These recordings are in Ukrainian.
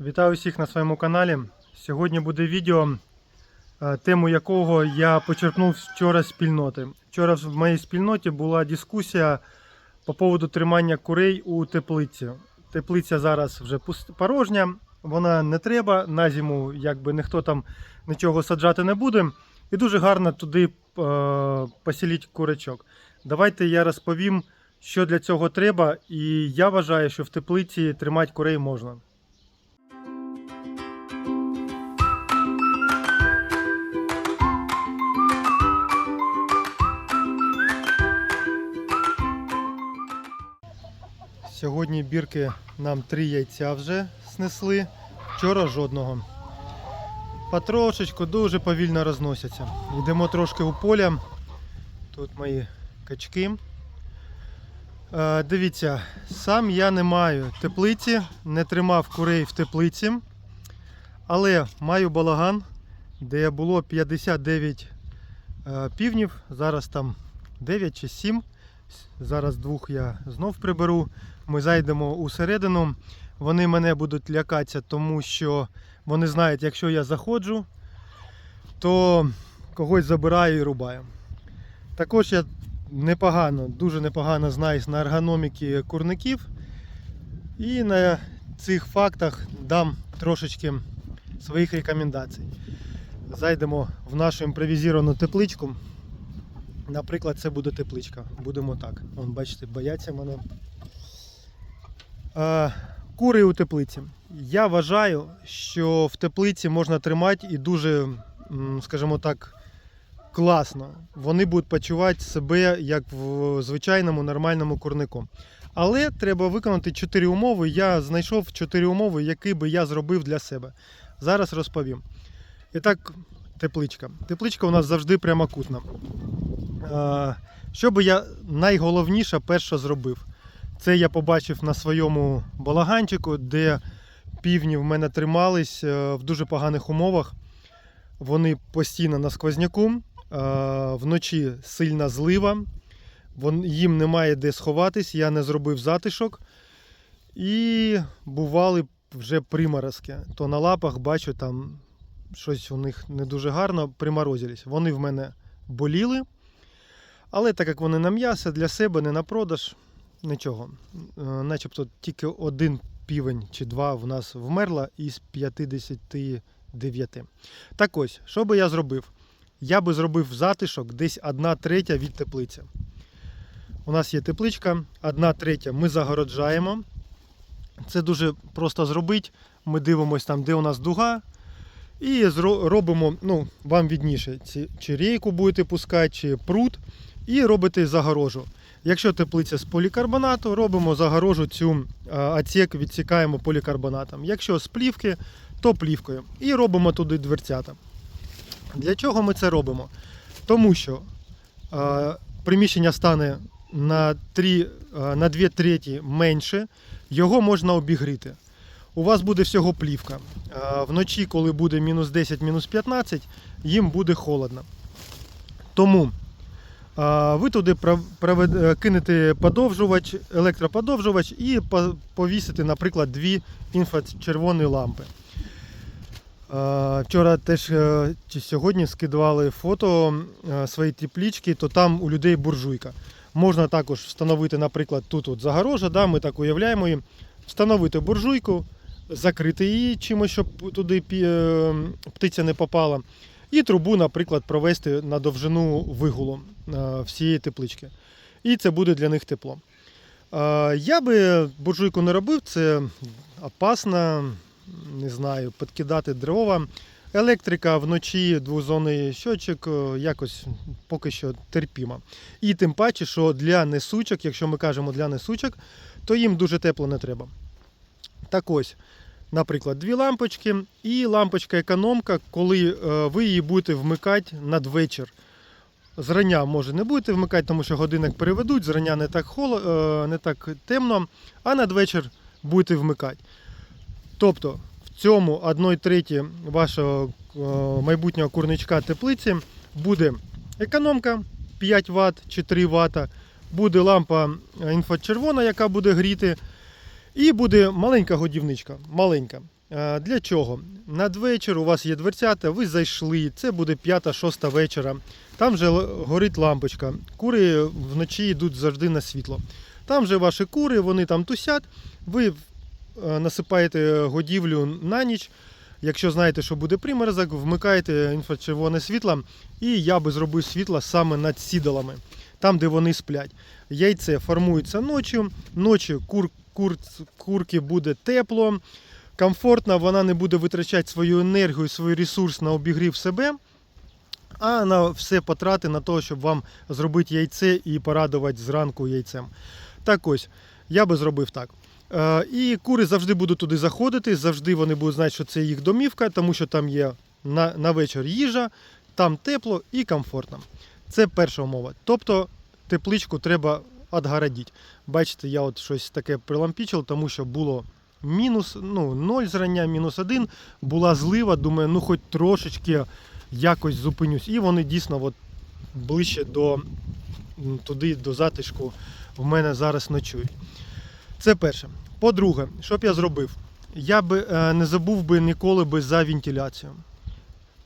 Вітаю всіх на своєму каналі. Сьогодні буде відео, е, тему якого я почерпнув вчора спільноти. Вчора в моїй спільноті була дискусія по поводу тримання курей у теплиці. Теплиця зараз вже порожня, вона не треба. На зиму якби ніхто там нічого саджати не буде. І дуже гарно туди е, посіліть курочок. Давайте я розповім, що для цього треба, і я вважаю, що в теплиці тримати курей можна. Сьогодні бірки нам три яйця вже снесли, вчора жодного. Потрошечку дуже повільно розносяться. Йдемо трошки у поля. Тут мої качки. Е, дивіться, сам я не маю теплиці, не тримав курей в теплиці, але маю балаган, де було 59 е, півнів, зараз там 9 чи 7. Зараз двох я знов приберу. Ми зайдемо усередину. Вони мене будуть лякатися, тому що вони знають, якщо я заходжу, то когось забираю і рубаю. Також я непогано, дуже непогано знаюсь на ергономіки курників. І на цих фактах дам трошечки своїх рекомендацій. Зайдемо в нашу імпровізовану тепличку. Наприклад, це буде тепличка. Будемо так. Вон, бачите, бояться мене. Е, кури у теплиці. Я вважаю, що в теплиці можна тримати і дуже, скажімо так, класно. Вони будуть почувати себе як в звичайному нормальному курнику. Але треба виконати 4 умови. Я знайшов 4 умови, які би я зробив для себе. Зараз розповім. І так, тепличка. Тепличка у нас завжди прямокутна. Е, Що би я найголовніше перше зробив? Це я побачив на своєму балаганчику, де півні в мене тримались е, в дуже поганих умовах. Вони постійно на сквозняку, е, вночі сильна злива, їм немає де сховатись, я не зробив затишок. І бували вже приморозки. То на лапах бачу, там щось у них не дуже гарно, приморозились. Вони в мене боліли. Але так як вони на м'ясо для себе не на продаж, нічого. Е, Начебто тільки один півень чи два в нас вмерла із 59. Так ось, що би я зробив? Я би зробив затишок десь одна третя від теплиці. У нас є тепличка, одна третя ми загороджаємо. Це дуже просто зробити. Ми дивимося там, де у нас дуга. І робимо, ну, вам відніше, чи рейку будете пускати, чи пруд, і робите загорожу. Якщо теплиця з полікарбонату, робимо загорожу цю а, отсек, відсікаємо полікарбонатом. Якщо з плівки, то плівкою. І робимо туди дверцята. Для чого ми це робимо? Тому що а, приміщення стане на, 3, а, на 2 треті менше, його можна обігріти. У вас буде всього плівка. А, Вночі, коли буде мінус 10, мінус 15, їм буде холодно. Тому ви туди е, кинете подовжувач, електроподовжувач і по- повісите, наприклад, дві інфрачервоні лампи. Вчора теж е, чи сьогодні скидували фото е, свої теплічки, то там у людей буржуйка. Можна також встановити, наприклад, тут от загорожа, да, ми так уявляємо її, встановити буржуйку, закрити її чимось, щоб туди птиця не попала. І трубу, наприклад, провести на довжину вигулу е, всієї теплички. І це буде для них тепло. Е, Я би буржуйку не робив, це опасно, не знаю, підкидати дрова. Електрика вночі, двозонний щочок, е, якось поки що терпіма. І тим паче, що для несучок, якщо ми кажемо для несучок, то їм дуже тепло не треба. Так ось, наприклад, дві лампочки і лампочка економка, коли е, ви її будете вмикати надвечір. Зрання може не будете вмикати, тому що годинник переведуть, зрання не так, холо, е, не так темно, а надвечір будете вмикати. Тобто в цьому 1 треті вашого е, майбутнього курничка теплиці буде економка 5 Вт чи 3 Вт, буде лампа інфрачервона, яка буде гріти, і буде маленька годівничка. Маленька. Е, Для чого? Надвечір у вас є дверцята, ви зайшли, це буде 5-6 вечора. Там вже горить лампочка. Кури вночі йдуть завжди на світло. Там же ваші кури, вони там тусять. Ви е, насипаєте годівлю на ніч. Якщо знаєте, що буде приморозок, вмикаєте інфрачервоне світло, і я би зробив світло саме над сідалами, там, де вони сплять. Яйце формується ночі. Ночі кур, кур, курки буде тепло, комфортно, вона не буде витрачати свою енергію, свій ресурс на обігрів себе, а на все потрати на те, щоб вам зробити яйце і порадувати зранку яйцем. Так ось, я би зробив так. Е, І кури завжди будуть туди заходити, завжди вони будуть знати, що це їх домівка, тому що там є на, на вечір їжа, там тепло і комфортно. Це перша умова. Тобто тепличку треба відгородити. Бачите, я от щось таке прилампічив, тому що було мінус ну, 0 зрання, мінус 1, була злива, думаю, ну хоч трошечки якось зупинюсь. І вони дійсно от ближче до туди, до затишку в мене зараз ночують. Це перше. По-друге, що б я зробив? Я би е, не забув би ніколи би за вентиляцію.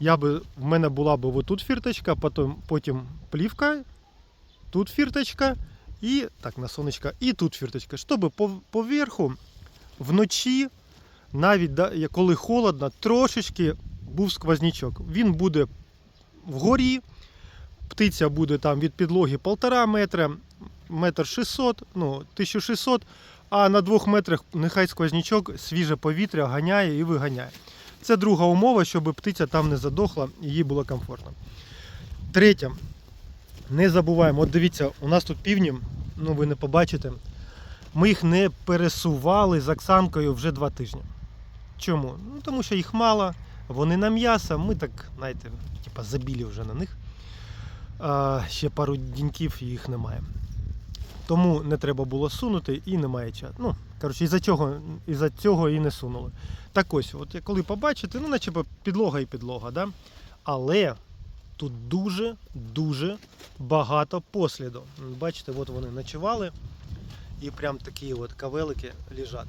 Я би, в мене була б отут фірточка, потім, потім плівка, тут фірточка і так, на сонечко, і тут фірточка. Щоб поверху вночі, навіть коли холодно, трошечки був сквознячок. Він буде вгорі, птиця буде там від підлоги 1,5 метра, метр 600, ну, 1600, а на 2 метрах нехай сквознячок свіже повітря ганяє і виганяє. Це друга умова, щоб птиця там не задохла і їй було комфортно. Третє. Не забуваємо, от дивіться, у нас тут півні, ну ви не побачите. Ми їх не пересували з Оксанкою вже два тижні. Чому? Ну, тому що їх мало, вони на м'ясо, ми так, знаєте, типа забілі вже на них. А, ще пару діньків їх немає. Тому не треба було сунути і немає часу. Ну, коротше, із-за цього, із-за цього і не сунули. Так ось, от коли побачите, ну, наче підлога і підлога, да? але тут дуже-дуже багато посліду. Бачите, от вони ночували і прям такі от кавелики лежать.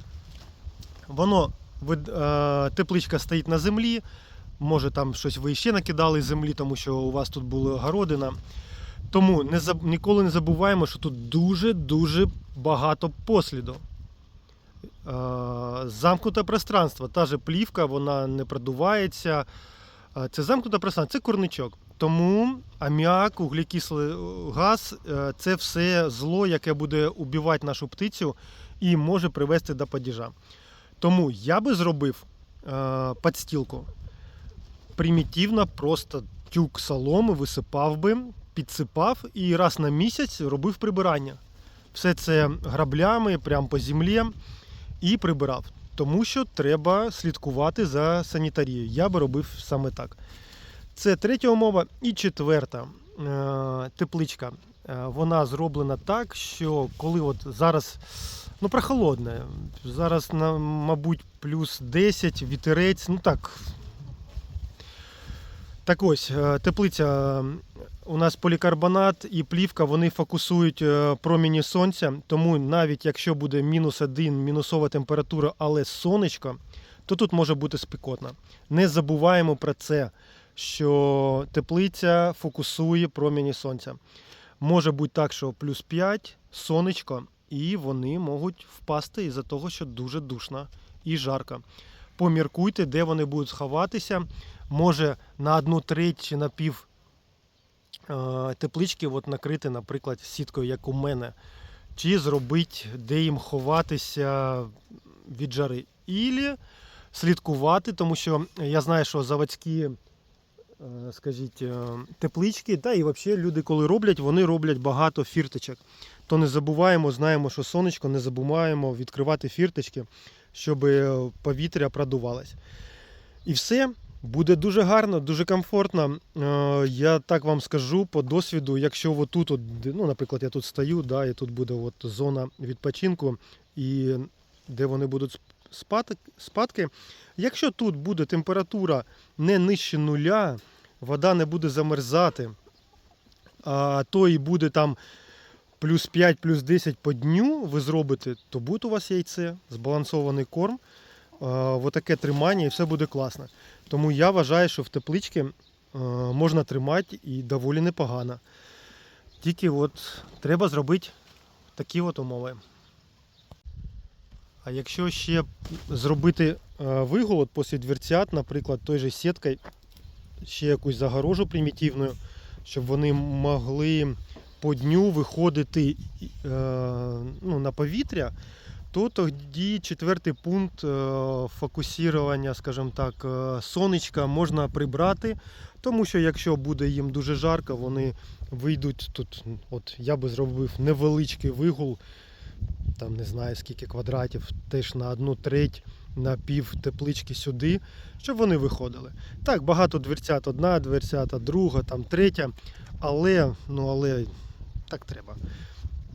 Воно, е, тепличка стоїть на землі, може там щось ви ще накидали з землі, тому що у вас тут була городина. Тому не заб... ніколи не забуваємо, що тут дуже-дуже багато посліду. Е, замкнуте пространство. Та же плівка, вона не продувається. Е, Це замкнуте пространство, це курничок. Тому аміак, углекислий газ е, це все зло, яке буде убивати нашу птицю і може привести до падіжа. Тому я би зробив е, підстілку. Примітивно, просто тюк соломи висипав би, підсипав і раз на місяць робив прибирання. Все це граблями, прямо по землі і прибирав. Тому що треба слідкувати за санітарією. Я би робив саме так. Це третя умова. І четверта е, тепличка. Е, Вона зроблена так, що коли от зараз ну прохолодне, зараз, мабуть, плюс 10, вітерець, ну так. Так ось, е, теплиця у нас полікарбонат і плівка, вони фокусують проміні сонця. Тому навіть якщо буде мінус один, мінусова температура, але сонечко, то тут може бути спекотно. Не забуваємо про це, що теплиця фокусує проміні сонця. Може бути так, що плюс 5, сонечко, і вони можуть впасти із-за того, що дуже душно і жарко. Поміркуйте, де вони будуть сховатися. Може на одну треть чи на пів е, теплички от накрити, наприклад, сіткою, як у мене, чи зробити, де їм ховатися від жари. Ілі слідкувати, тому що я знаю, що заводські, скажіть, е, теплички, та і взагалі люди, коли роблять, вони роблять багато фірточок. То не забуваємо, знаємо, що сонечко, не забуваємо відкривати фірточки, щоб е, повітря продувалось. І все. Буде дуже гарно, дуже комфортно. Е, Я так вам скажу по досвіду, якщо отут, от, ну, наприклад, я тут стою, да, і тут буде от зона відпочинку, і де вони будуть спадки. Якщо тут буде температура не нижче нуля, вода не буде замерзати, а то і буде там плюс 5, плюс 10 по дню ви зробите, то буде у вас яйце, збалансований корм. отаке тримання і все буде класно. Тому я вважаю, що в тепличці е, можна тримати і доволі непогано. Тільки от треба зробити такі от умови. А якщо ще зробити е, виголод після дверцят, наприклад, той же сіткою, ще якусь загорожу примітивну, щоб вони могли по дню виходити е, ну, на повітря, то тоді четвертий пункт е, фокусування, скажімо так, сонечка можна прибрати, тому що якщо буде їм дуже жарко, вони вийдуть тут. От я би зробив невеличкий вигул, там не знаю скільки квадратів, теж на одну треть, на пів теплички сюди, щоб вони виходили. Так, багато дверцят, одна дверцята, друга, там третя, але, ну але так треба.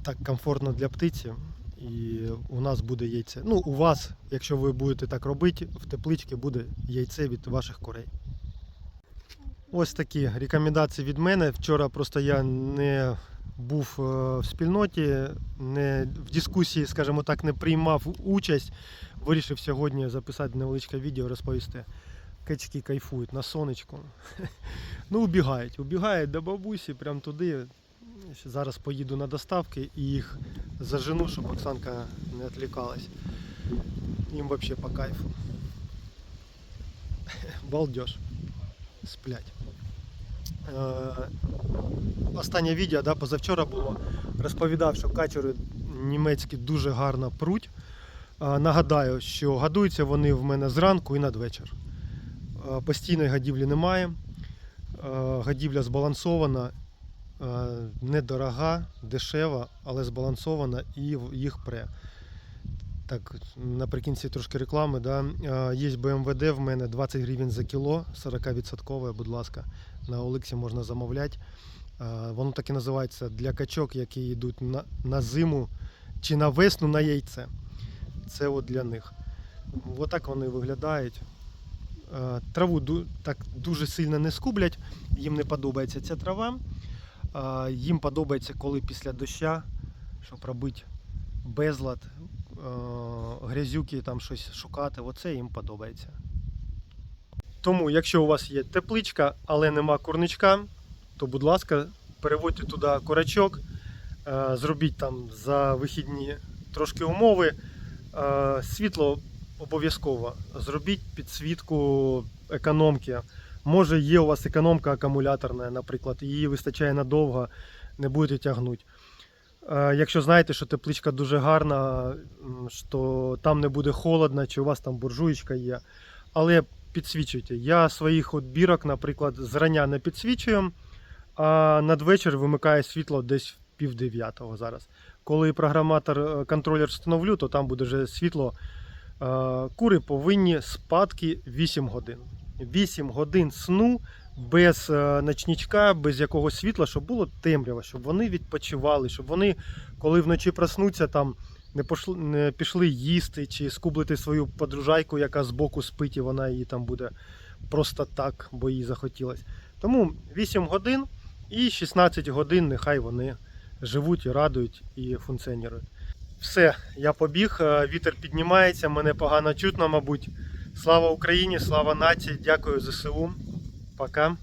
Так комфортно для птиці. І у нас буде яйце. Ну, у вас, якщо ви будете так робити, в тепличці буде яйце від ваших курей. Ось такі рекомендації від мене. Вчора просто я не був е, в спільноті, не в дискусії, скажімо так, не приймав участь. Вирішив сьогодні записати невеличке відео, розповісти. Качки кайфують на сонечку. Ну, убігають. Убігають до бабусі, прямо туди. Зараз поїду на доставки і їх зажену, щоб Оксанка не відвлікалась. Їм взагалі по кайфу. Балдеж. Сплять. Е, Останнє відео, да, позавчора було, розповідав, що качери німецькі дуже гарно пруть. Е, Нагадаю, що годуються вони в мене зранку і надвечір. Е, Постійної годівлі немає. Годівля збалансована, недорога, дешева, але збалансована і їх пре. Так, наприкінці трошки реклами. Да? Є БМВД в мене 20 гривень за кіло, 40%, будь ласка, на Олексі можна замовляти. Воно так і називається для качок, які йдуть на, на зиму чи на весну на яйце. Це от для них. Отак вони виглядають. Траву так дуже сильно не скублять, їм не подобається ця трава. Їм подобається, коли після доща, щоб робити безлад, грязюки, там щось шукати, оце їм подобається. Тому, якщо у вас є тепличка, але нема курничка, то, будь ласка, переводьте туди курачок, е, зробіть там за вихідні трошки умови. Е, Світло обов'язково зробіть підсвітку економки. Може, є у вас економка акумуляторна, наприклад, її вистачає надовго, не будете тягнути. Е, Якщо знаєте, що тепличка дуже гарна, що там не буде холодно, чи у вас там буржуєчка є. Але підсвічуйте. Я своїх от бірок, наприклад, зрання не підсвічую, а надвечір вимикає світло десь в пів зараз. Коли програматор е, контролер встановлю, то там буде вже світло. Е, Кури повинні спадки 8 годин. 8 годин сну без е, ночничка, без якогось світла, щоб було темрява, щоб вони відпочивали, щоб вони, коли вночі проснуться, там не пошли, не пішли їсти чи скублити свою подружайку, яка збоку спить, і вона її там буде просто так, бо їй захотілось. Тому 8 годин і 16 годин нехай вони живуть і радують і функціонують. Все, я побіг, е, вітер піднімається, мене погано чутно, мабуть. Слава Україні, слава нації, дякую ЗСУ. Пока.